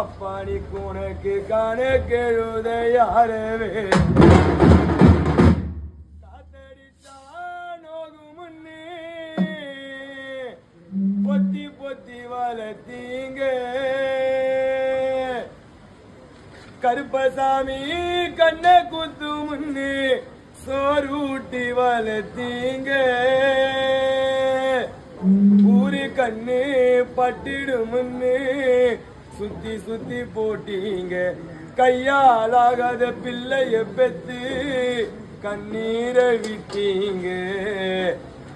அப்பாடி உனக்கு கணக்கெழுத யாரவே? பொத்தி பொத்தி வளர்த்தீங்க. கருப்பசாமி கண்ண குத்து முன்னே சோறு வளர்த்தீங்க. ஊரு கண்ணு பட்டிடு முன்னே சுத்தி சுத்தி போட்டீங்க. கையாலாகாத பிள்ளைய பெத்து கண்ணீரை விட்டீங்க.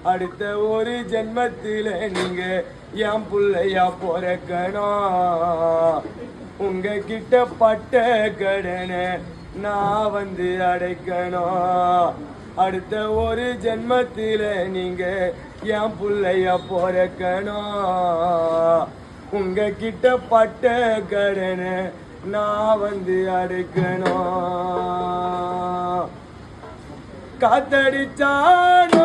அடுத்த ஒரு ஜென்மத்தில நீங்க என் புள்ளையா பிறக்கணும். உங்க கிட்ட பட்ட கடனை நான் வந்து அடைக்கணும். அடுத்த ஒரு ஜென்மத்தில நீங்க என் பிள்ளையா பிறக்கணும். உங்க கிட்ட பட்ட கடனை நான் வந்து அடைக்கணும். காத்தடிச்சான்